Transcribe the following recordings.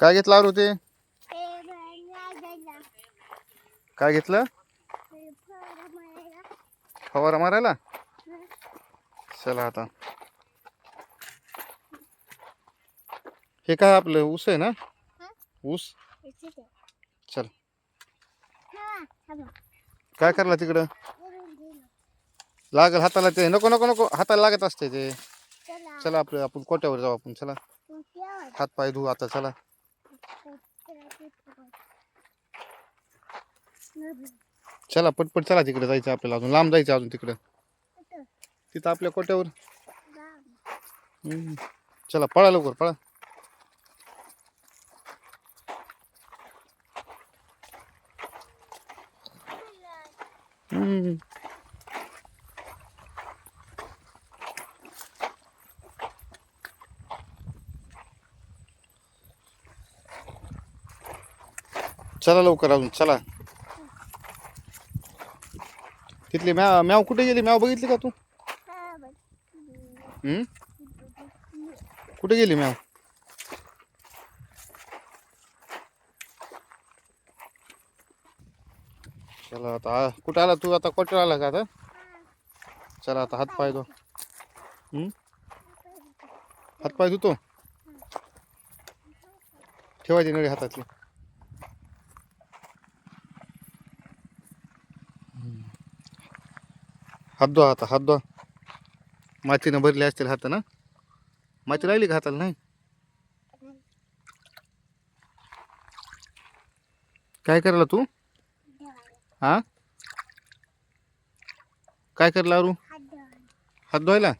काय घेतलं आरू ते काय घेतलं? फवारा मारायला? चला आता. हे काय आपलं ऊस आहे ना? ऊस? चल. काय करला तिकडं? लागल हाताला ते. नको नको नको. हाताला लागत असते ते. चला आपलं आपण कोट्यावर जाऊ आपण. चला. हात पाय धुवू आता चला. चला पटपट चला तिकडे जायचं आपल्याला अजून. लांब जायचं अजून तिकडं. तिथं आपल्या कोट्यावर. चला पळा लवकर पळा. चला लवकर अजून चला. तिथली मॅव मॅव कुठे गेली? मॅव बघितली का तू? हम्म? कुठे गेली मॅव चला आता आ- आला तू? आता कोटर आला का आता? चला आता हात पाय धो. हम्म? हात पाय धुतो? ठेवायची नळी हातातली. हात धुवा आता हात धुवा. मातीनं भरले असतील हात ना? माती राहिली का हाताला नाही? काय करला तू? हा? काय करला अरू हात धुवायला?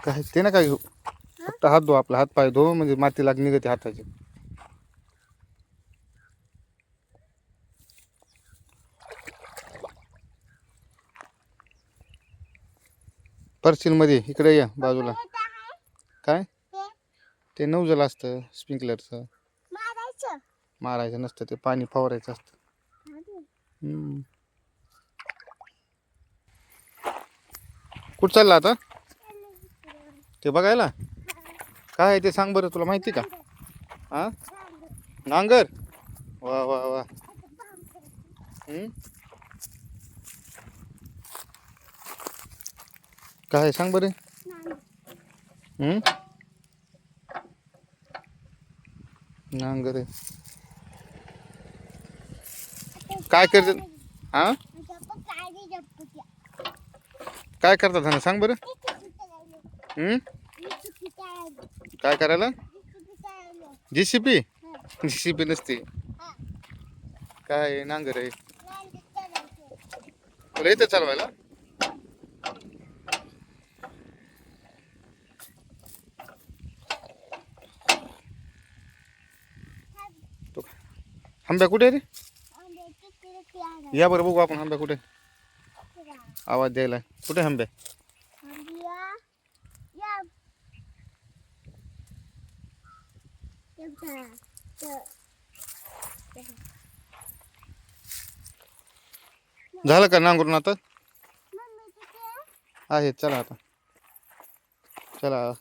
काय ते ना काय घेऊ फक्त हात धुवा आपला हात पाय धुव म्हणजे माती लाग निघते हाताची. पर्सिलमध्ये इकडे या बाजूला. काय? ते नऊजल असतं स्प्रिंकलरचं. मारायचं. नसतं ते पाणी फवारायचं असतं. कुठं चालला आता? ते बघायला? काय आहे ते सांग बरं तुला माहिती का? हा? नांगर? वा वा वा. काय आहे? सांग बरे. नांगर आहे. काय करते? हा? काय करता हा सांग बरं. काय करायला? G C P G C P नसते. काय आहे? नांगर आहे? तुला येतं चालवायला? तो आंब्या कुठे आहे रे? या बरं बघू आपण आंब्या कुठे आवाज द्यायला. कुठे आंब्या. झालं का नांगरून आता? आहे चला आता. चला.